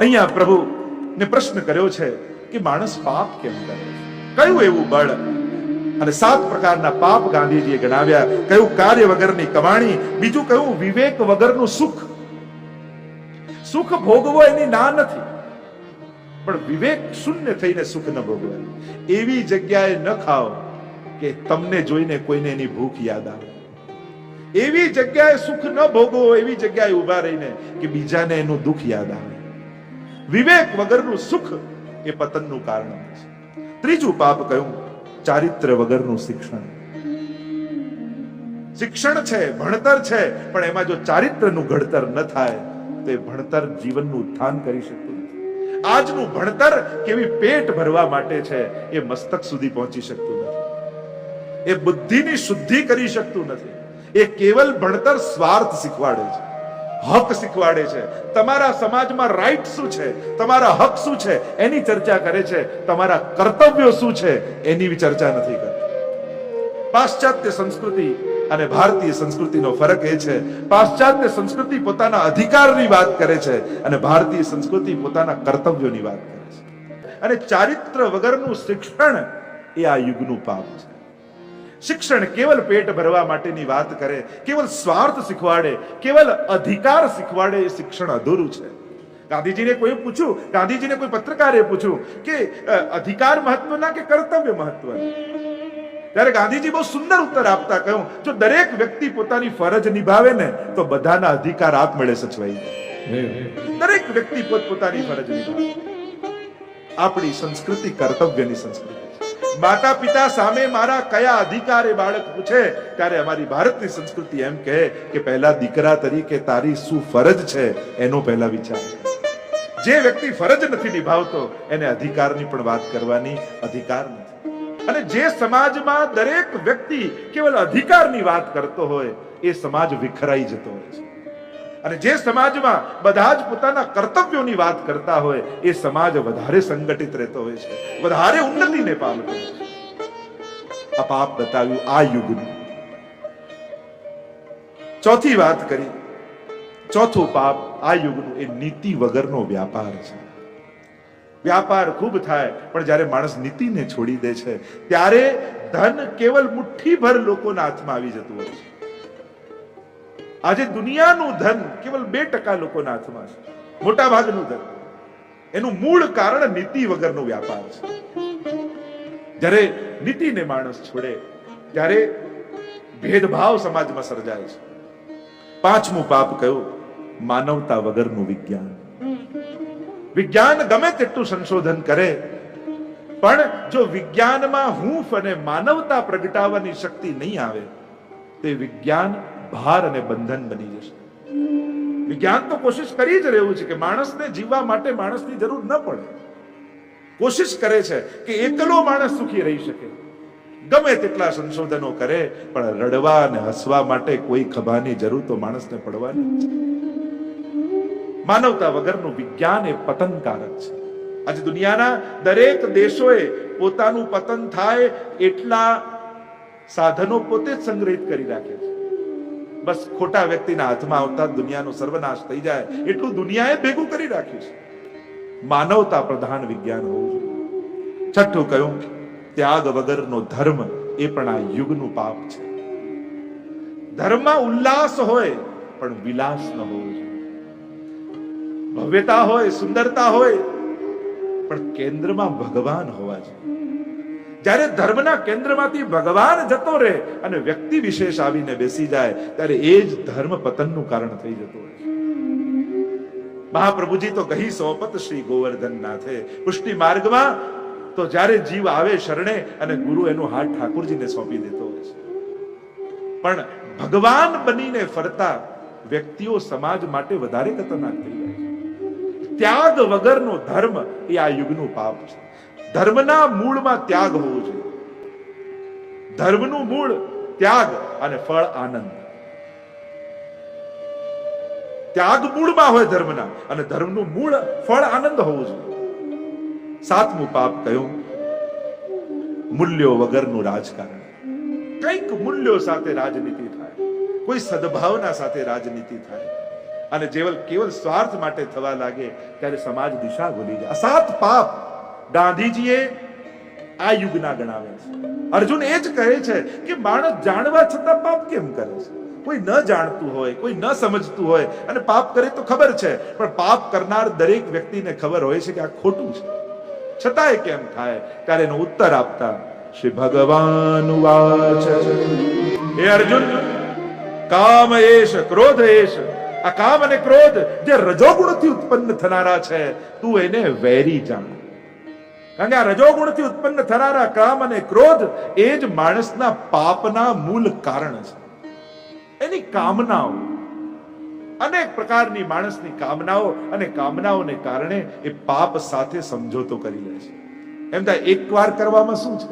અહીંયા પ્રભુ ને પ્રશ્ન કર્યો છે કે માણસ પાપ કેમ કરે? કયું એવું બળ? અને સાત પ્રકારના પાપ ગાંધીજીએ ગણાવ્યા. કયું કાર્ય વગરની કમાણી? બીજું કયું વિવેક વગરનું સુખ? સુખ ભોગવો એની ના નથી. પણ વિવેક શૂન્ય થઈને સુખ ન ભોગવાય એવી જગ્યાએ ન ખાઓ કે તમને જોઈને કોઈને એની ભૂખ યાદ આવે. એવી જગ્યાએ સુખ ન ભોગવો, એવી જગ્યાએ ઊભા રહીને કે બીજાને એનું દુઃખ યાદ આવે. વિવેક વગરનું સુખ એ પતનનું કારણ છે. ત્રીજું પાપ કહ્યું ચારિત્ર વગરનું શિક્ષણ. શિક્ષણ છે, ભણતર છે, પણ એમાં જો ચારિત્રનું ઘડતર ન થાય, તો એ ભણતર જીવનનું ઉત્થાન કરી શકતું નથી. આજનું ભણતર કેવી પેટ ભરવા માટે છે, એ મસ્તક સુધી પહોંચી શકતું નથી. એ બુદ્ધિની શુદ્ધિ કરી શકતું નથી. એ કેવલ ભણતર સ્વાર્થ શીખવાડે છે. હક શીખવાડે છે. તમારા સમાજમાં રાઈટ શું છે? તમારા હક શું છે? એની ચર્ચા કરે છે. તમારા કર્તવ્યો શું છે? એની ચર્ચા નથી કરતી. પાશ્ચાત્ય સંસ્કૃતિ અને ભારતીય સંસ્કૃતિનો ફરક એ છે. પાશ્ચાત્ય સંસ્કૃતિ પોતાના અધિકારની વાત કરે છે અને ભારતીય સંસ્કૃતિ પોતાના કર્તવ્યોની વાત કરે છે. અને ચારિત્ર વગરનું શિક્ષણ એ આ યુગનું પાપ છે. શિક્ષણ કેવલ પેટ ભરવા માટેની વાત કરે, કેવલ સ્વાર્થ શીખવાડે, કેવલ અધિકાર શીખવાડે એ શિક્ષણ અધૂરું છે. ગાંધીજીને કોઈ પૂછ્યું, ગાંધીજીને કોઈ પત્રકારે પૂછ્યું કે અધિકાર મહત્વના કે કર્તવ્ય મહત્વના ત્યારે ગાંધીજી બહુ સુંદર ઉત્તર આપતા કહ્યું, જો દરેક વ્યક્તિ પોતાની ફરજ નિભાવે ને, તો બધાના અધિકાર આપમેળે સચવાઈ જાય. દરેક વ્યક્તિ પોતપોતાની ફરજ નિભાવે. આપણી સંસ્કૃતિ કર્તવ્યની સંસ્કૃતિ. માતા પિતા સામે મારા કયા અધિકારે બાળક પૂછે? ત્યારે અમારી ભારતની સંસ્કૃતિ એમ કહે કે પહેલા દીકરા તરીકે તારી શું ફરજ છે? એનો પહેલા વિચાર. જે વ્યક્તિ ફરજ નથી નિભાવતો, એને અધિકારની પણ વાત કરવાની અધિકાર નથી. અને જે સમાજમાં દરેક વ્યક્તિ કેવલ અધિકારની વાત કરતો હોય, એ સમાજ વિખરાઈ જતો હોય છે. અને જે સમાજમાં બધા જ પોતાના કર્તવ્યોની વાત કરતા હોય, એ સમાજ વધારે સંગઠિત રહેતો હોય છે. વધારે ઉન્નતિને પામતો આ પાપ બતાવ્યું આ યુગનું. ચોથી વાત કરી. ચોથું પાપ આ યુગનું. એ નીતિ વગરનો વ્યાપાર છે. વ્યાપાર ખૂબ થાય, પણ જ્યારે માણસ નીતિને છોડી દે છે, ત્યારે ધન કેવલ મુઠ્ઠીભર લોકોના હાથમાં આવી જતું હોય છે. આજે દુનિયાનું ધન કેવલ બે ટકા લોકોના હાથમાં છે. મોટા ભાગનું ધન. એનું મૂળ કારણ નીતિ વગરનો વ્યાપાર છે. જ્યારે નીતિને માણસ છોડે, ત્યારે ભેદભાવ સમાજમાં સર્જાય છે. પાંચમું પાપ કયું? માનવતા વગરનું વિજ્ઞાન. વિજ્ઞાન ગમે તેટલું સંશોધન કરે, પણ જો વિજ્ઞાનમાં હૂંફ અને માનવતા પ્રગટાવવાની શક્તિ નહીં આવે, તે વિજ્ઞાન ભાર અને બંધન બની જશે. વિજ્ઞાન તો કોશિશ કરી જ રહ્યું છે કે માણસને જીવવા માટે માણસની જરૂર ન પડે. કોશિશ કરે છે કે એકલો માણસ સુખી રહી શકે. ગમે તેટલા સંશોધનો કરે, પણ રડવા અને હસવા માટે કોઈ ખભાની જરૂર તો માણસને પડવાની માનવતા વગરનું વિજ્ઞાન એ પતનકારક છે. આજે દુનિયાના દરેક દેશોએ પોતાનું પતન થાય એટલા સાધનો પોતે જ સંગ્રહિત કરી રાખે છે. બસ ખોટા વ્યક્તિના હાથમાં આવતા દુનિયાનો સર્વનાશ થઈ જાય. એટલું દુનિયાએ ભેગું કરી રાખ્યું છે. માનવતા પ્રધાન વિજ્ઞાન હોવું જોઈએ. છઠ્ઠું કહ્યું, ત્યાગ વગરનો ધર્મ એ પણ આ યુગનું પાપ છે. ધર્મમાં ઉલ્લાસ હોય, પણ વિલાસ ન હોવો જોઈએ. ભવ્યતા હોય, સુંદરતા હોય, પણ કેન્દ્રમાં ભગવાન હોવા જોઈએ. જ્યારે ધર્મના કેન્દ્રમાંથી ભગવાન જતો રહે અને વ્યક્તિ વિશેષ આવીને બેસી જાય, ત્યારે એ જ ધર્મ પતનનું કારણ થઈ જતું હોય મહાપ્રભુજી તો કહી, સોપત શ્રી ગોવર્ધન નાથે પુષ્ટિ માર્ગમાં તો જ્યારે જીવ આવે શરણે અને ગુરુ એનો હાથ ઠાકુરજીને સોંપી દેતો હોય છે. પણ ભગવાન બનીને ફરતા વ્યક્તિઓ સમાજ માટે વધારે ખતરનાક થઈ જાય છે. ત્યાગ વગરનો ધર્મ એ આ યુગનું પાપ છે. ધર્મના મૂળમાં ત્યાગ હોવો જોઈએ. ધર્મનું મૂળ ત્યાગ અને ફળ આનંદ. ત્યાગ મૂળમાં હોય ધર્મના અને ધર્મનું મૂળ ફળ આનંદ હોવું જોઈએ. સાતમું પાપ કયું? મૂલ્યો વગરનું રાજકારણ. કંઈક મૂલ્યો સાથે રાજનીતિ થાય. કોઈ સદભાવના સાથે રાજનીતિ થાય. અને જેવલ કેવલ સ્વાર્થ માટે થવા લાગે, ત્યારે સમાજ દિશા ભૂલી જાય. સાત પાપ ગાંધીજીએ આ યુગના ગણાવે છે. અર્જુન એ જ કહે છે કે માણસ જાણવા છતાં પાપ કેમ કરે છે? કોઈ ન જાણતું હોય, કોઈ ન સમજતું હોય, અને પાપ કરે તો ખબર છે, પણ પાપ કરનાર દરેક વ્યક્તિને ખબર હોય છે કે આ ખોટું છે. છતાંય કેમ થાય? ત્યારે એનો ઉત્તર આપતા શ્રી ભગવાન વાચ. હે અર્જુન, કામ એશ ક્રોધ એશ આ કામ અને ક્રોધ જે રજોગુણથી ઉત્પન્ન થનારા છે, તું એને વેરી જાણ. કારણ કે આ રજોગુણથી ઉત્પન્ન થનારા કામ અને ક્રોધ એ જ માણસના પાપના મૂળ કારણ છે. એની કામનાઓ, અનેક પ્રકારની માણસની કામનાઓ અને કામનાઓને કારણે એ પાપ સાથે સમજોતો કરી લે છે. એમ થાય એકવાર કરવામાં શું છે?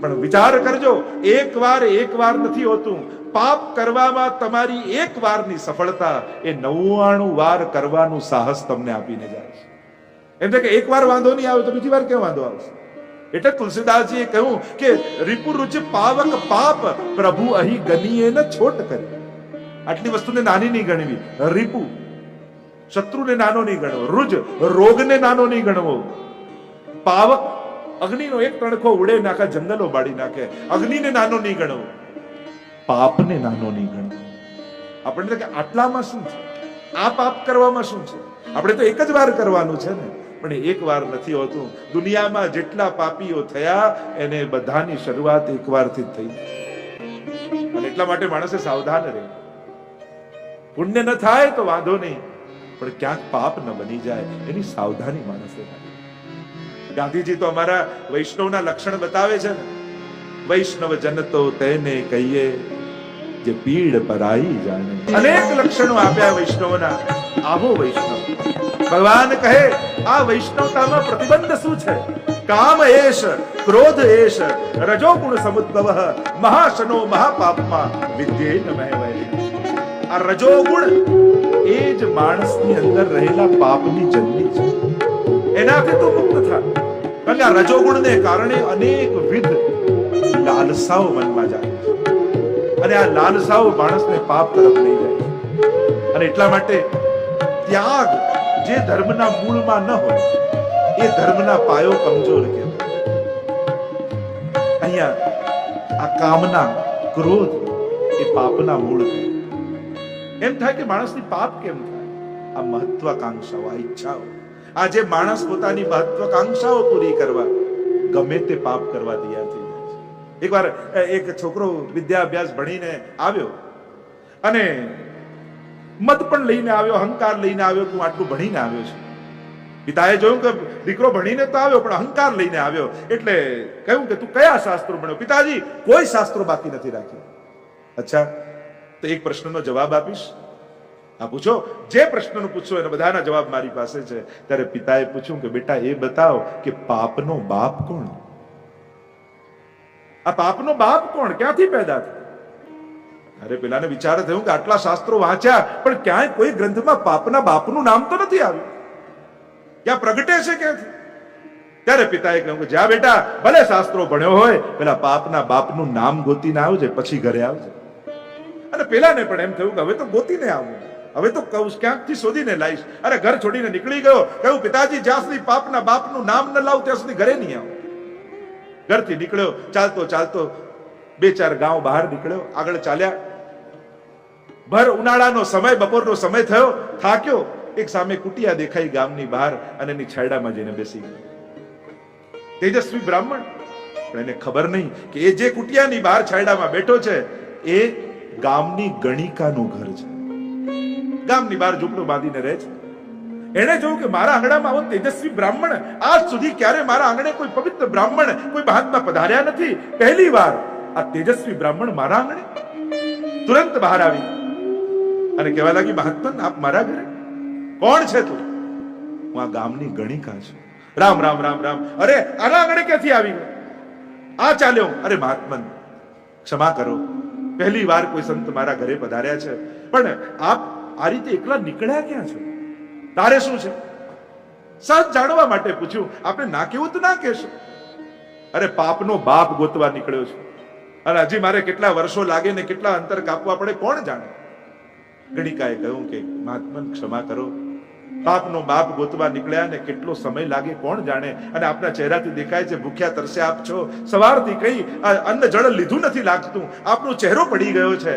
પણ વિચાર કરજો એક વાર એક નથી હોતું. પાપ કરવામાં તમારી એક વારની સફળતા એ નવ્વાણું વાર કરવાનું સાહસ તમને આપીને જાય છે. એમ કે એક વાર વાંધો નહીં આવે તો બીજી વાર કેમ વાંધો આવશે? એટલે તુલસીદાસજીએ કહ્યું કે રિપુ રુચ પાવક પાપ, પ્રભુ અહીં ગનીએ ન છોટ કરી. આટલી વસ્તુને નાની નહીં ગણવી. રીપુ, શત્રુને નાનો નહીં ગણવો. રુજ, રોગને નાનો નહીં ગણવો. પાવક, અગ્નિનો એક તણખો ઉડે નાખે જંગલો બાળી નાખે. અગ્નિને નાનો નહીં ગણવો. પાપને નાનો નહીં ગણવો. આપણને કે આટલામાં શું છે? આ પાપ કરવામાં શું છે? આપણે તો એક જ વાર કરવાનું છે ને. પણ એક વાર નથી હોતું. દુનિયામાં જેટલા પાપીઓ થયા, એને બધાની શરૂઆત એક વારથી જ થઈ. અને એટલા માટે માણસે સાવધાન રહે પુણ્ય ન થાય તો વાંધો નહીં, પણ ક્યાંક પાપ ન બની જાય, એની સાવધાની માણસે ગાંધીજી તો અમારા વૈષ્ણવના લક્ષણ બતાવે છે ને. વૈષ્ણવ જન તો તેને કહીએ જે પીડ પરાઈ જાણે. અનેક લક્ષણો આપ્યા વૈષ્ણવના. આવો વૈષ્ણવ. ભગવાન કહે આ વૈષ્ણવતામાં પ્રતિબંધ શું છે? કામ એશ ક્રોધ એશ રજોગુણ સમુદ્ભવ, મહાશનો મહાપાપમાં વિદ્યે નમઃ આ રજોગુણ એ જ માણસની અંદર રહેલા પાપની જન્મી છે. એનાથી તો મુક્ત થાય કારણ કે આ રજોગુણને કારણે અનેક વિધ લાલસાઓ મનમાં જાય અને આ લાલસાઓ માણસને પાપ તરફ લઈ જાય અને એટલા માટે ત્યાગ જે ધર્મના મૂળમાં ન હોય, એ ધર્મના પાયો કમજોર કે અહીંયા આ કામના ક્રોધ એ પાપના મૂળ છે. એમ થાય કે માણસની પાપ કેમ થાય? આ મહત્વાકાંક્ષાઓ, આ ઈચ્છાઓ. આ જે માણસ પોતાની મહત્વાકાંક્ષાઓ પૂરી કરવા, ગમે તે પાપ કરવા તૈયાર થઈ જાય છે. એકવાર એક છોકરો વિદ્યા અભ્યાસ ભણીને આવ્યો અને મત પણ લઈને આવ્યો, અહંકાર લઈને આવ્યો કે હું આટલું ભણીને આવ્યો છું. પિતાએ જોયું કે દીકરો ભણીને તો આવ્યો, પણ અહંકાર લઈને આવ્યો. એટલે કહ્યું કે તું કયા શાસ્ત્રો ભણ્યો? પિતાજી, કોઈ શાસ્ત્રો બાકી નથી રાખ્યું. અચ્છા, તો એક પ્રશ્નનો જવાબ આપીશ. આ પૂછો, જે પ્રશ્નનો પૂછો એના બધાના જવાબ મારી પાસે છે. ત્યારે પિતાએ પૂછ્યું કે બેટા, એ બતાવો કે પાપનો બાપ કોણ? આ પાપનો બાપ કોણ? ક્યાંથી પેદા થયો? અરે પેલાને વિચાર થયું કે આટલા શાસ્ત્રો વાંચ્યા, પણ ક્યાંય કોઈ ગ્રંથમાં પાપના બાપનું નામ તો નથી આવ્યું. ક્યાં પ્રગટે છે ક્યાંથી? ત્યારે પિતાએ કહ્યું કે, જા બેટા, ભલે શાસ્ત્રો ભણ્યો હોય, પેલા પાપના બાપનું નામ ગોતીને આવજે, પછી ઘરે આવજે. અને પેલાને પણ એમ થયું કે, હવે તો ગોતીને આવું. હવે તો કહું ક્યાંકથી શોધીને લાવીશ અરે ઘર છોડીને નીકળી ગયો. કહ્યું, પિતાજી, જ્યાં સુધી પાપના બાપનું નામ ન લાવ, ત્યાં સુધી ઘરે નહીં આવું. ઘરથી નીકળ્યો, ચાલતો ચાલતો બે ચાર ગાંવ બહાર નીકળ્યો, આગળ ચાલ્યા. ભર ઉનાળાનો સમય, બપોરનો સમય થયો, થાક્યો. એક સામે કુટિયા દેખાઈ ગામની બહાર અને એની છાયડામાં જઈને બેસી તેજસ્વી બ્રાહ્મણ. પણ એને ખબર નહીં કે એ જે કુટિયાની બહાર છાયડામાં બેઠો છે, એ ગામની ગણિકાનું ઘર છે. ગામની બહાર ઝૂંપડું બાંધીને રહે છે. એણે જોયું કે મારા આંગણામાં આવો તેજસ્વી બ્રાહ્મણ, આજ સુધી ક્યારે મારા આંગણે કોઈ પવિત્ર બ્રાહ્મણ, કોઈ મહાત્મા પધાર્યા નથી? પહેલી વાર આ તેજસ્વી બ્રાહ્મણ મારા આંગણે. તુરંત બહાર આવી. અને કહેવા લાગી મહાત્મન આપ મારા ઘરે? કોણ છે તું? હું આ ગામની ગણિકા છું. રામ રામ રામ રામ. અરે, આના આગળ ક્યાંથી આવી આ ચાલ્યો અરે મહાત્મન ક્ષમા કરો. પહેલી વાર કોઈ સંત મારા ઘરે પધાર્યા છે. પણ આપ આ રીતે એકલા નીકળ્યા ક્યાં છો? તારે શું છે? સહજ જાણવા માટે પૂછ્યું. આપણે ના કેવું તો ના કહેશો. અરે, પાપનો બાપ ગોતવા નીકળ્યો છું. અને હજી મારે કેટલા વર્ષો લાગે ને કેટલા અંતર કાપવા પડે કોણ જાણે? ગણિકાએ કહ્યું કે, મહાત્મન, ક્ષમા કરો. પાપનો બાપ ગોતવા નીકળ્યા ને કેટલો સમય લાગે કોણ જાણે? અને આપના ચહેરાથી દેખાય છે, ભૂખ્યા તરસે આપ છો. સવારથી કઈ અન્ન જળ લીધું નથી લાગતું. આપનો ચહેરો પડી ગયો છે.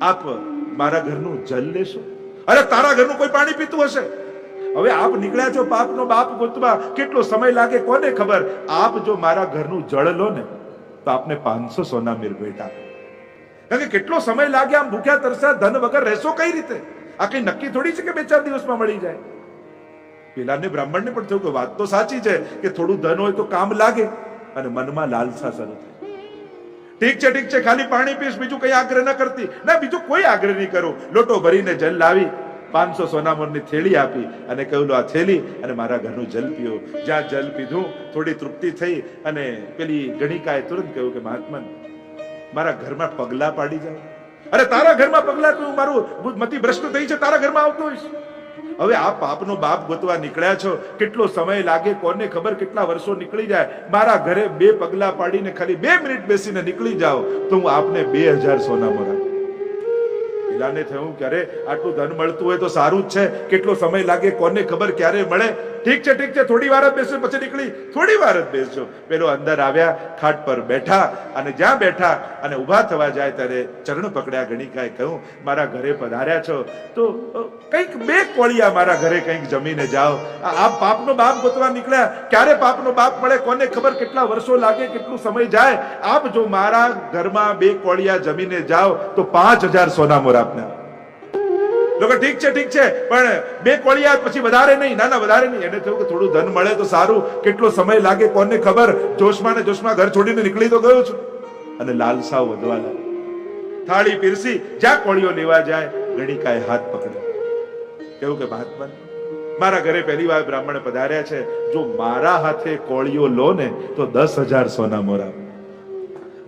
આપ મારા ઘરનું જલ લેશો? અરે, તારા ઘરનું કોઈ પાણી પીતું હશે? હવે આપ નીકળ્યા છો પાપનો બાપ ગોતવા. કેટલો સમય લાગે કોને ખબર? આપ જો મારા ઘરનું જળ લો ને, તો આપને પાંચસો સોના મિલ ભેટ આપે કારણ કે કેટલો સમય લાગે આમ ભૂખ્યા તરસ્યા ધન વગર રહેશો કઈ રીતે? આ કઈ નક્કી થોડી છે કે બે ચાર દિવસમાં મળી જાય? પેલાને બ્રાહ્મણને પણ થયું કે વાત તો સાચી છે કે થોડું ધન હોય તો કામ લાગે અને મનમાં લાલસા શરૂ થઈ ઠીક છે ઠીક છે, ખાલી પાણી પીશ, બીજું કઈ આગ્રહ ન કરતી. ના, બીજું કોઈ આગ્રહ નહીં કરો. લોટો ભરીને જલ લાવી, પાંચસો સોનામોરની થેલી આપી અને કહ્યું આ થેલી અને મારા ઘરનું જલ પીઓ. જ્યાં જલ પીધું, થોડી તૃપ્તિ થઈ અને પેલી ગણિકાએ તુરંત કહ્યું કે, મહાત્મન મારા ઘરમાં પગલા પાડી જાય અરે, તારા ઘરમાં પગલા તો મારું મતિ ભ્રષ્ટ થઈ છે, તારા ઘરમાં આવતો હોઈશ. હવે આ પાપનો બાપ ગોતવા નીકળ્યા છો. કેટલો સમય લાગે, કોને ખબર કેટલા વર્ષો નીકળી જાય. મારા ઘરે બે પગલા પાડીને ખાલી બે મિનિટ બેસીને નીકળી જાઓ, તો હું આપને બે હજાર સોના મરા. પેલાને થયું કે અરે આટલું ધન મળતું હોય તો સારું જ છે. કેટલો સમય લાગે, કોને ખબર ક્યારે મળે. ઠીક છે ઠીક છે, થોડી વાર જ બેસો, પછી નીકળી. થોડી વાર જ બેસજો પેલો અંદર આવ્યા, ખાટ પર બેઠા અને જ્યાં બેઠા અને ઊભા થવા જાય ત્યારે ચરણ પકડ્યા, ગણિકાએ કહ્યું, મારા ઘરે પધાર્યા છો. તો કંઈક બે કોળિયા મારા ઘરે કંઈક જમીને જાઓ. આ પાપનો બાપ ગોતવા નીકળ્યા. ક્યારે પાપનો બાપ મળે, કોને ખબર કેટલા વર્ષો લાગે, કેટલું સમય જાય. આપ જો મારા ઘરમાં બે કોળિયા જમીને જાઓ, તો પાંચ હજાર સોના મોર આપને. લોકો ઠીક છે ઠીક છે, પણ બે કોળિયા પછી વધારે નહીં, ના ના, વધારે નહીં. એને થયું કે થોડું ધન મળે તો સારું. કેટલો સમય લાગે કોને ખબર? જોશમાં ને જોશમાં ઘર છોડીને નીકળી તો ગયો છું. અને લાલસાઓ વધવા લાગી થાળી પીરસી, જ્યાં કોળીઓ લેવા જાય, ગણિકાએ હાથ પકડ્યો. કેવું કે મહાત્મા? મારા ઘરે પહેલી વાર બ્રાહ્મણ પધાર્યા છે. જો મારા હાથે કોળીઓ લો ને, તો દસ હજાર સોના મોરા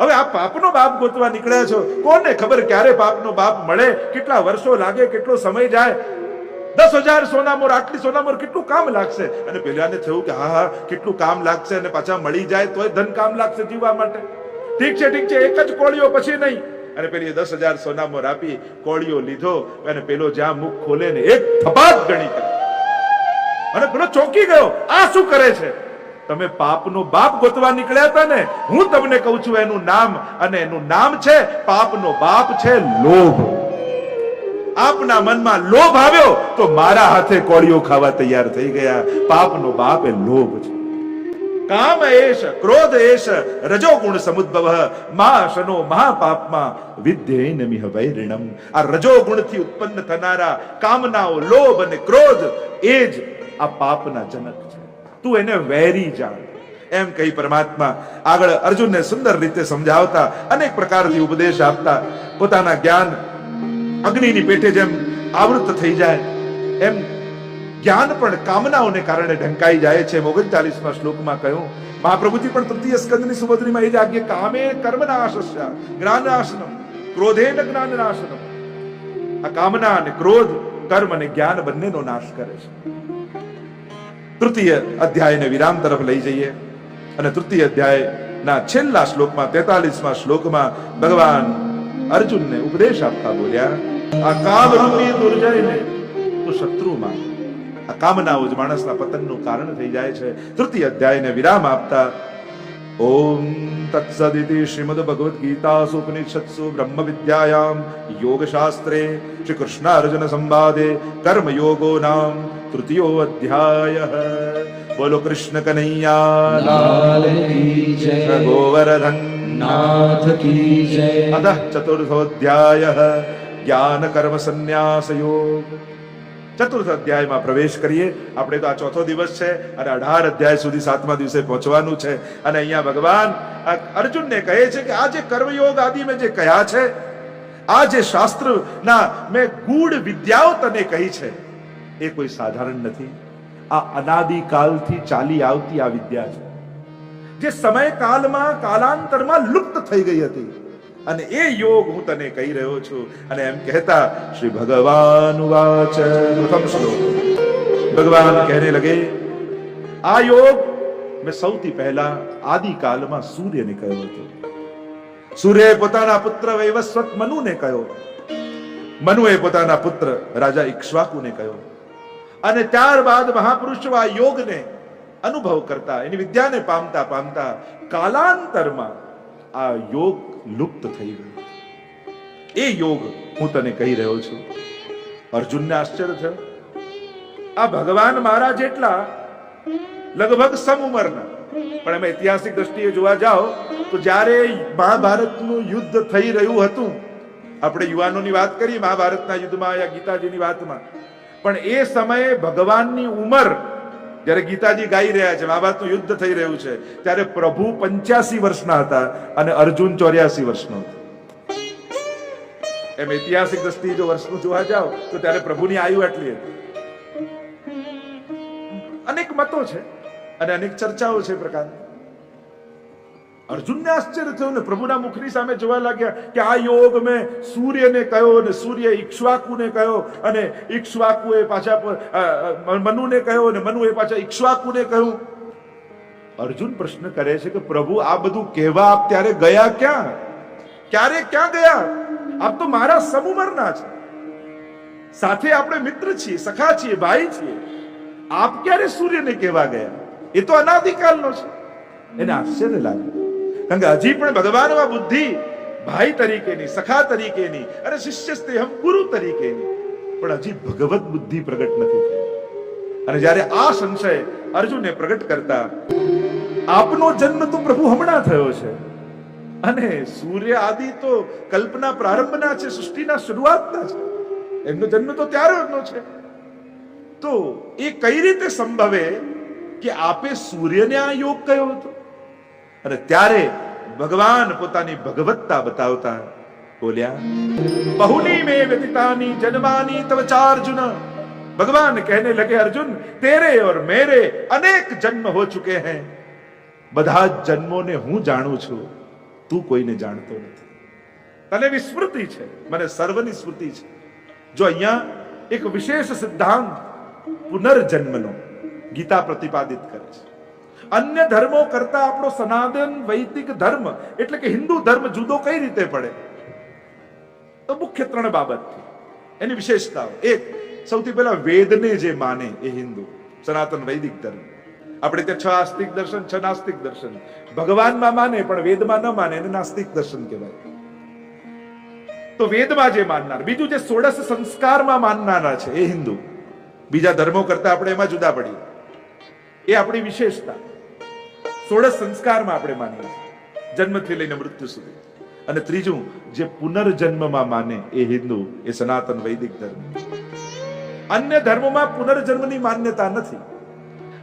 હવે આ પાપનો બાપ ગોતવા નીકળ્યા છો. કોને ખબર ક્યારે પાપનો બાપ મળે? કેટલા વર્ષો લાગે? કેટલો સમય જાય? દસ હજાર સોનામોર, આટલી સોનામોર કેટલું કામ લાગશે? અને પેલાને થયું કે, હા હા, કેટલું કામ લાગશે અને પાછા મળી જાય તોય ધન કામ લાગશે જીવવા માટે. ઠીક છે ઠીક છે, એક જ કોળીઓ પછી નહીં. અને પેલી દસ હજાર સોનામોર આપી, કોળીઓ લીધો અને પેલો જ્યાં મુખ ખોલે ને એક થપાત ગણી કરી અને પેલો ચોંકી ગયો. આ શું કરે છે? તમે પાપનો બાપ ગોતવા નીકળ્યા હતા ને, હું તમને કહું છું એનું નામ, અને એનું નામ છે પાપનો બાપ છે લોભ. આપના મનમાં લોભ આવ્યો તો મારા હાથે કોળીઓ ખાવા તૈયાર થઈ ગયા. પાપનો બાપ એ લોભ છે. કામ એશ ક્રોધ એશ રજોગુણ સમુદ્ભવ મહાશનો મહાપાપમાં વિદ્યેન મિહ વૈરિણમ. આ રજોગુણથી ઉત્પન્ન થનારા કામનાઓ, લોભ અને ક્રોધ એ જ આ પાપના જનક છે. તું એને વેરી જાણ. એમ કહી પરમાત્મા આગળ અર્જુનને સુંદર રીતે સમજાવતા, અનેક પ્રકારથી ઉપદેશ આપતા, પોતાના જ્ઞાન અગ્નિની પેટે જેમ આવૃત થઈ જાય, એમ જ્ઞાન પણ કામનાઓને કારણે ઢંકાઈ જાય છે. ઓગણચાલીસમાં શ્લોકમાં કહ્યું, મહાપ્રભુજી પણ તૃતીય સ્કંદની સુભદ્રીમાં એ જ આજ્ઞા, કામે કર્મનાશસ્ય નાશસ્ય જ્ઞાન નાશનમ ક્રોધેન જ્ઞાન નાશનમ આ કામના અને ક્રોધ, કર્મ અને જ્ઞાન બંનેનો નાશ કરે છે. તૃતીય અધ્યાયને વિરામ તરફ લઈ જઈએ. અને તૃતીય અધ્યાયના છેલ્લા શ્લોકમાં, તેતાલીસમાં શ્લોકમાં ભગવાન અર્જુનને ઉપદેશ આપતા બોલ્યા, આ કામ રૂપી દુર્જયને તું શત્રુમાં. આ કામનાઓ જ માણસના પતનનું કારણ થઈ જાય છે. તૃતીય અધ્યાયને વિરામ આપતા, ઓમ તત્સદિતિ શ્રીમદ ભગવદ્ ગીતા સુપનિષત્સુ બ્રહ્મ વિદ્યાયામ યોગ શાસ્ત્રે શ્રી કૃષ્ણ અર્જુન સંવાદે કર્મ યોગો નામ તૃતીયો કૃષ્ણ કનૈયા લાલ કી જય ગોવર્ધન નાથ કી જય અધઃ ચતુર્થોધ્યાય જ્ઞાન કર્મ સંન્યાસ યોગ ચતુર્થ અધ્યાયમાં પ્રવેશ કરીએ આપણે તો આ ચોથો દિવસ છે અને અઢાર અધ્યાય સુધી સાતમા દિવસે પહોંચવાનું છે અને અહીંયા ભગવાન અર્જુનને કહે છે કે આ જે કર્મયોગ આદિ મેં જે કહ્યા છે આ જે શાસ્ત્રના મેં ગૂઢ વિદ્યાઓ તને કહી છે એ કોઈ સાધારણ નથી. આ અનાદિ કાલથી ચાલી આવતી આ વિદ્યા છે, જે સમય કાલમાં કાલાંતરમાં લુપ્ત થઈ ગઈ હતી. અને એ યોગ હું તને કહી રહ્યો છું અને એમ કહેતા શ્રી ભગવાન વાચ પ્રથમ શ્લોક. ભગવાન કહેને લગે, આ યોગ મેં સૌથી પહેલા આદિકાલમાં સૂર્યને કહ્યો હતો. સૂર્યએ પોતાના પુત્ર વૈવસ્વત મનુને કહ્યો. મનુએ પોતાના પુત્ર રાજા ઇક્ષ્વાકુને કહ્યો. અને ત્યારબાદ મહાપુરુષો યોગને અનુભવ કરતા, એની વિદ્યાને પામતા પામતા કાલાંતરમાં આ યોગ લુપ્ત થઈ ગયો. એ યોગ હું તને કહી રહ્યો છું. અર્જુનને આશ્ચર્ય થયો. આ ભગવાન મારા જેટલા લગભગ સમ ઉંમરના પણ એમાં ઐતિહાસિક દ્રષ્ટિએ જોવા જાઓ, તો જ્યારે મહાભારતનું યુદ્ધ થઈ રહ્યું હતું, આપણે યુવાનોની વાત કરીએ, મહાભારતના યુદ્ધમાં યા ગીતાજીની વાતમાં પણ એ સમયે ભગવાનની ઉંમર, જ્યારે ગીતાજી ગાઈ રહ્યા છે મહાભારતનું યુદ્ધ થઈ રહ્યું છે, ત્યારે પ્રભુ પંચ્યાસી વર્ષના હતા અને અર્જુન ચોર્યાસી વર્ષનો એમ ઐતિહાસિક દ્રષ્ટિએ જો વર્ષનું જોવા જાઓ, તો ત્યારે પ્રભુની આયુ આટલી હતી. અનેક મતો છે અને અનેક ચર્ચાઓ છે પ્રકારની. અર્જુનને આશ્ચર્ય થયું ને પ્રભુના મુખની સામે જોવા લાગ્યા કે આ યોગ મેં સૂર્યને કહ્યો અને સૂર્ય ઈક્ષ્વાકુને કહ્યો અને ઈક્ષ્વાકુએ પાછા મનુને કહ્યો અને મનુએ પાછા ઈક્ષ્વાકુને કહ્યું. અર્જુન પ્રશ્ન કરે છે કે પ્રભુ, આ બધું કહેવા આપ ત્યારે ગયા ક્યાં? ક્યારે ક્યાં ગયા? આપ તો મારા સમુમરના છે. સાથે આપણે મિત્ર છીએ, સખા છીએ, ભાઈ છીએ. આપ ક્યારે સૂર્યને કહેવા ગયા? એ તો અનાદિકાલનો છે. એને આશ્ચર્ય લાગ્યું. કારણ કે હજી પણ ભગવાનમાં બુદ્ધિ, ભાઈ તરીકેની, સખા તરીકેની, અને શિષ્ય સ્નેહમ ગુરુ તરીકેની. પણ હજી ભગવત બુદ્ધિ પ્રગટ નથી થઈ. અને જ્યારે આ સંશય અર્જુનને પ્રગટ કરતા, આપનો જન્મ તો પ્રભુ હમણાં થયો છે. અને સૂર્ય આદિ તો કલ્પના પ્રારંભના છે, સૃષ્ટિના શરૂઆતના છે. એમનો જન્મ તો ત્યારનો છે. તો એ કઈ રીતે સંભવે કે આપે સૂર્યને આ યોગ કયો હતો? અને ત્યારે ભગવાન પોતાની ભગવત્તા બતાવતા બોલ્યા, બહુની મે વ્યતિતાની જન્માની તવચાર્જુન ભગવાન કહેને લગે, અર્જુન, તેરે ઓર મેરે અનેક જન્મ હો ચુકે હે. બધા જન્મોને હું જાણું છું, તું કોઈને જાણતો નથી. તને વિસ્મૃતિ છે, મને સર્વની સ્મૃતિ છે. જો અહીંયા એક વિશેષ સિદ્ધાંત પુનર્જન્મનો ગીતા પ્રતિપાદિત કરે છે. અન્ય ધર્મો કરતા આપણો સનાતન વૈદિક ધર્મ એટલે કે હિન્દુ ધર્મ જુદો કઈ રીતે પડે? તો મુખ્ય ત્રણ બાબત એની વિશેષતાઓ. એક, સૌથી પહેલા વેદને જે માને એ હિન્દુ, સનાતન વૈદિક ધર્મ. આપણે ત્યાં છ આસ્તિક દર્શન, છ નાસ્તિક દર્શન. ભગવાનમાં માને પણ વેદમાં ન માને એને નાસ્તિક દર્શન કહેવાય. તો વેદમાં જે માનનાર, બીજું જે સોળસ સંસ્કારમાં માનનારા છે એ હિન્દુ. બીજા ધર્મો કરતા આપણે એમાં જુદા પડીએ. એ આપણી વિશેષતા. સોળસ સંસ્કારમાં આપણે માનીએ છીએ. જન્મથી લઈને મૃત્યુ સુધી. અને ત્રીજું, જે પુનર્જન્મમાં માને એ હિન્દુ, એ સનાતન વૈદિક ધર્મ. અન્ય ધર્મમાં પુનર્જન્મની માન્યતા નથી.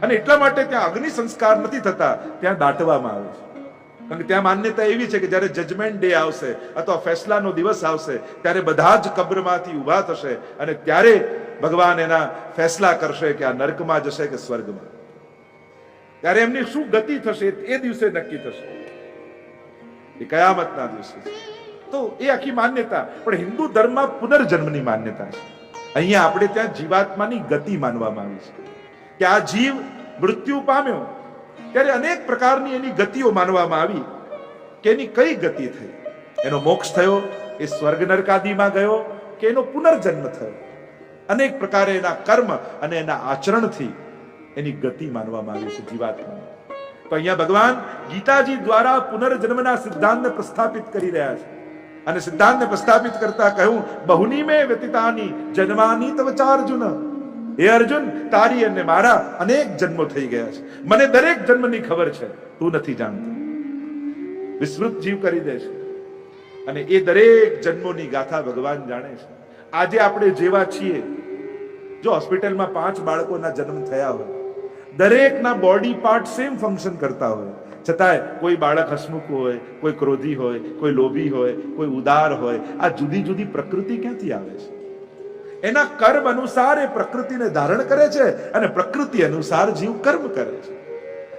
અને એટલા માટે ત્યાં અગ્નિ સંસ્કાર નથી થતા, ત્યાં દાટવામાં આવે છે. કારણ કે ત્યાં માન્યતા એવી છે કે જ્યારે જજમેન્ટ ડે આવશે અથવા ફેસલાનો દિવસ આવશે, ત્યારે બધા જ કબ્રમાંથી ઊભા થશે અને ત્યારે ભગવાન એના ફેસલા કરશે કે આ નર્કમાં જશે કે સ્વર્ગમાં. ત્યારે એમની શું ગતિ થશે એ દિવસે નક્કી થશે. એ કયામતના દિવસે. તો એ આખી માન્યતા, પણ હિન્દુ ધર્મમાં પુનર્જન્મની માન્યતા છે. અહીંયા આપણે ત્યાં જીવાત્માની ગતિ માનવામાં આવી છે. કે આ જીવ મૃત્યુ પામ્યો, ત્યારે અનેક પ્રકારની એની ગતિઓ માનવામાં આવી કે એની કઈ ગતિ થઈ? એનો મોક્ષ થયો, એ સ્વર્ગ નરકાદીમાં ગયો, કે એનો પુનર્જન્મ થયો? અનેક પ્રકારે એના કર્મ અને એના આચરણથી એની ગતિ માનવામાં આવી છે જીવાત્મા. તો અહીંયા ભગવાન ગીતાજી દ્વારા પુનર્જન્મના સિદ્ધાંતને પ્રસ્થાપિત કરી રહ્યા છે. અને સિદ્ધાંતને પ્રસ્થાપિત કરતા કહ્યું, બહુની મે વ્યતીતાની જન્માની તવ ચાર્જુન. હે અર્જુન, તારી અને મારા અનેક જન્મો થઈ ગયા છે. મને દરેક જન્મની ખબર છે. તું નથી જાણતો. વિસ્મૃત જીવ કરી દે છે. અને એ દરેક જન્મોની ગાથા ભગવાન જાણે છે. આજે આપણે જેવા છીએ. જો હોસ્પિટલમાં પાંચ બાળકોના જન્મ થયા હોય દરેકના બોડી પાર્ટ સેમ ફંક્શન કરતા હોય. છતાંય કોઈ બાળક હસમુખ હોય, કોઈ ક્રોધી હોય, કોઈ લોભી હોય, કોઈ ઉદાર હોય, આ જુદી જુદી પ્રકૃતિ ક્યાંથી આવે છે? એના કર્મ અનુસાર એ પ્રકૃતિને ધારણ કરે છે અને પ્રકૃતિ અનુસાર જીવ કર્મ કરે છે.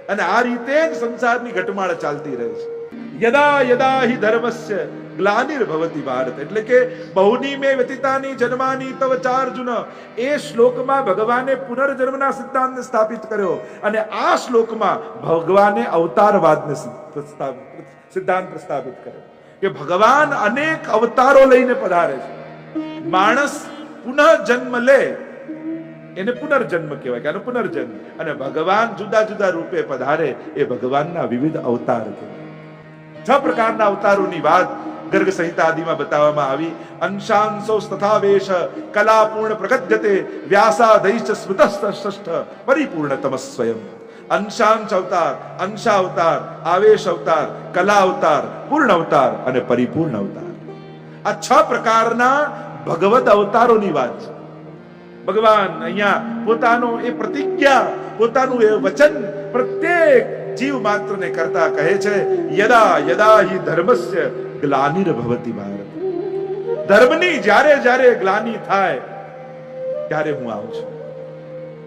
અને આ રીતે જ સંસારની ઘટમાળ ચાલતી રહે છે. યદા યદા હિ ધર્મસ્ય ગ્લાનિર્ભવતિ ભારત. એટલે કે બહુની મે વ્યતિતાની જન્માની તવ ચાર્જુન. એ શ્લોકમાં ભગવાને પુનર્જન્મના સિદ્ધાંતને સ્થાપિત કર્યો અને આ શ્લોકમાં ભગવાને અવતારવાદને સિદ્ધાંત પ્રસ્થાપિત કર્યો. કે ભગવાન અનેક અવતારો લઈને પધારે છે. માણસ પુનઃ જન્મ લે, એને પુનર્જન્મ કહેવાય, કે પુનર્જન્મ. અને ભગવાન જુદા જુદા રૂપે પધારે, એ ભગવાનના વિવિધ અવતાર કહેવાય. છ પ્રકારના અવતારોની વાત ગર્ગ સંહિતા બતાવવામાં આવી અંશાંશો તથાવેશ કલા પૂર્ણ પ્રગટ્યતે વ્યાસાદૈશ્ચ સ્મૃતસ્તષ્ઠ પરિપૂર્ણ સ્વયં અંશાંશ અવતાર અંશા અવતાર આવેશ અવતાર કલા અવતાર પૂર્ણ અવતાર અને પરિપૂર્ણ અવતાર આ છ પ્રકારના ભગવત અવતારોની વાત છે ભગવાન અહીંયા પોતાનો એ પ્રતિજ્ઞા પોતાનું એ વચન પ્રત્યેક જીવ માત્રને કરતા કહે છે, યદા યદા હિ ધર્મસ્ય ગ્લાનિર ભવતી ભારત ધર્મની જ્યારે જ્યારે ગ્લાની થાય, ત્યારે હું આવું છું.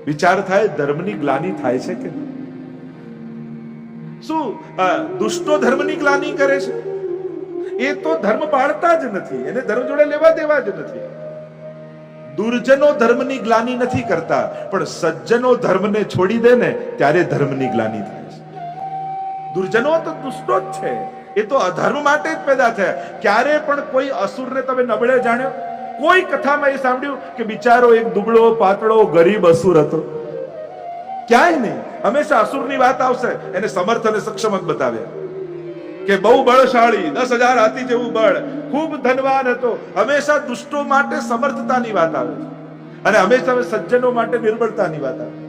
વિચાર થાય, ધર્મની ગ્લાની થાય છે કે? શું દુષ્ટો ધર્મની ગ્લાની કરે છે? એ તો ધર્મ પાળતા જ નથી, એને ધર્મ જોડે લેવા દેવા જ નથી. દુર્જનો ધર્મની ગ્લાની નથી કરતા, પણ સજ્જનો ધર્મને છોડી દે ને, ત્યારે ધર્મની ગ્લાની થાય. દુર્જનો તો દુષ્ટો જ છે. એ તો અધર્મ માટે જ પેદા થયા ક્યારે પણ કોઈ અસુરને તમે નબળે જાણ્યો? કોઈ કથામાં એ સાંભળ્યું કે બિચારો એક દુબળો, પાતળો, ગરીબ અસુર હતો? ક્યાંય નહીં. હંમેશા અસુરની વાત આવશે. એને સમર્થ અને સક્ષમ જ બતાવ્યા. કે બહુ બળશાળી, દસ હજાર હાથી જેવું બળ, ખૂબ ધનવાન હતો. હંમેશા દુષ્ટો માટે સમર્થતાની વાત આવે અને હંમેશા સજ્જનો માટે નિર્બળતાની વાત આવે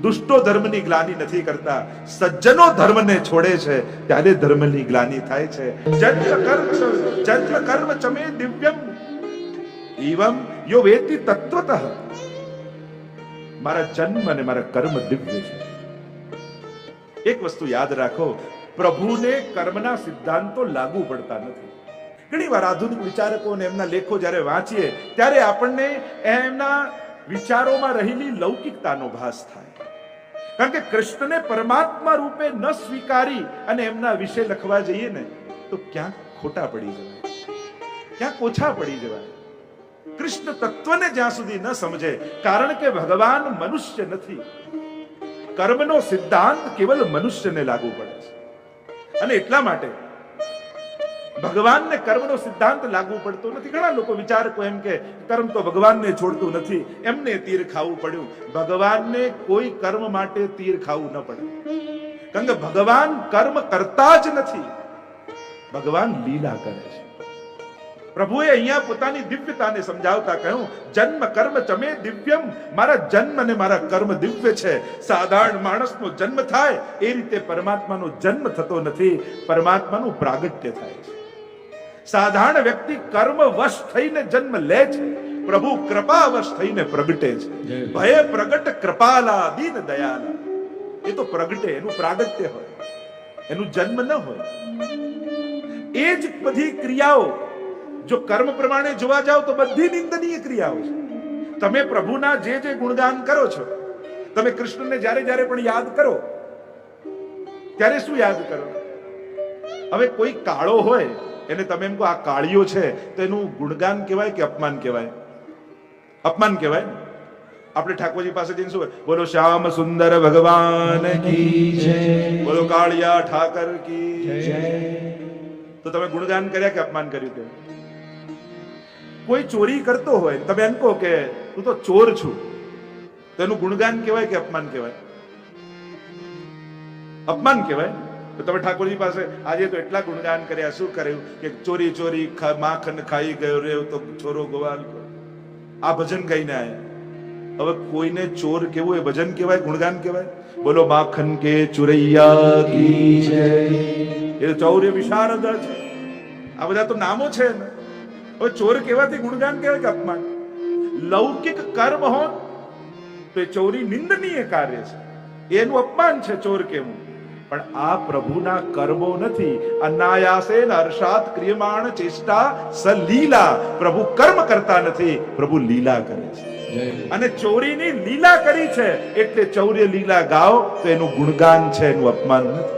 દુષ્ટો ધર્મની ગ્લાની નથી કરતા. સજ્જનો ધર્મને છોડે છે, ત્યારે ધર્મની ગ્લાની થાય છે. જન્મ કર્મ જન્મ કર્મ ચમે દિવ્યમ. એવમ યો વેતિ તત્વતઃ. મારા જન્મ અને મારા કર્મ દિવ્ય છે. એક વસ્તુ યાદ રાખો, પ્રભુને કર્મના સિદ્ધાંતો લાગુ પડતા નથી. ઘણી વાર આધુનિક વિચારકો અને એમના લેખો જ્યારે વાંચીએ, ત્યારે આપણને એમના વિચારોમાં રહેલી લૌકિકતાનો ભાસ થાય. કારણ કે કૃષ્ણને પરમાત્મા રૂપે ન સ્વીકારી અને એમના વિશે લખવા જઈએ ને, તો ક્યાંક ખોટા પડી જવાય. ક્યાંક ઓછા પડી જવાય. કૃષ્ણ તત્વને જ્યાં સુધી ન સમજે, કારણ કે ભગવાન મનુષ્ય નથી. કર્મનો સિદ્ધાંત કેવલ મનુષ્યને લાગુ પડે છે. અને એટલા માટે ભગવાનને કર્મનો સિદ્ધાંત લાગુ પડતો નથી. ઘણા લોકો વિચારકો એમ કે કર્મ તો ભગવાનને છોડતું નથી. એમને તીર ખાવું પડ્યું. ભગવાનને કોઈ કર્મ માટે તીર ખાવું ન પડે. કારણ કે ભગવાન કર્મ કરતા જ નથી. ભગવાન લીલા કરે છે. પ્રભુએ અહીંયા પોતાની દિવ્યતાને સમજાવતા કહ્યું, જન્મ કર્મ ચમે દિવ્યમ. મારા જન્મ અને મારા કર્મ દિવ્ય છે. સાધારણ માણસનો જન્મ થાય. એ રીતે પરમાત્માનો જન્મ થતો નથી. પરમાત્માનું પ્રાગટ્ય થાય છે. સાધારણ વ્યક્તિ કર્મવશ થઈને જન્મ લે છે. પ્રભુ કૃપાવશ થઈને પ્રગટે છે. ભય પ્રગટ કૃપાલા દીન દયાલા. એ તો પ્રગટે એનું પ્રાગટ્ય હોય. એનું જન્મ ન હોય. એ જ બધી ક્રિયાઓ જો કર્મ પ્રમાણે જોવા જાવ તો બધી નિંદનીય ક્રિયાઓ છે. તમે પ્રભુના જે જે ગુણગાન કરો છો તમે કૃષ્ણને જ્યારે જ્યારે પણ યાદ કરો ત્યારે શું યાદ કરો? હવે કોઈ કાળો હોય એને તમે એમ કહો, આ કાળીઓ છે, તો એનું ગુણગાન કહેવાય કે અપમાન કહેવાય? અપમાન કહેવાય આપણે ઠાકોરજી પાસે જઈને શું? બોલો, શ્યામ સુંદર ભગવાન કી જય. બોલો, કાળિયા ઠાકર કી જય. તો તમે ગુણગાન કર્યા કે અપમાન કર્યું કે? કોઈ ચોરી કરતો હોય, તમે એમ કહો કે, હું તો ચોર છું. તો એનું ગુણગાન કહેવાય કે અપમાન કહેવાય? અપમાન કહેવાય? તો તમે ઠાકોરજી પાસે આજે તો એટલા ગુણગાન કર્યા, શું કર્યું કે ચોરી ચોરી માખણ ખાઈ ગયો રે તો ચોરો ગોવાલ આ ભજન ગાઈને આવ્યા હવે કોઈને ચોર કેવું એ ભજન કહેવાય, ગુણગાન કહેવાય? બોલો, માખન કે ચુરૈયા કી જય. એ ચૌર્ય વિશારદ છે. આ બધા તો નામો છે ને હવે ચોર કહેવાથી ગુણગાન કહેવાય કે અપમાન? લૌકિક કર્મ હોત તો એ ચોરી નિંદનીય કાર્ય છે. એનું અપમાન છે ચોર કેવું પણ આ પ્રભુના કર્મો નથી. અનાયાસે હર્ષાત ક્રિયમાણ ચેષ્ટા સલીલા પ્રભુ કર્મ કરતા નથી પ્રભુ લીલા કરે છે. અને ચોરીની લીલા કરી છે. એટલે ચૌર્ય લીલા ગાઓ તો એનું ગુણગાન છે એનું અપમાન નથી.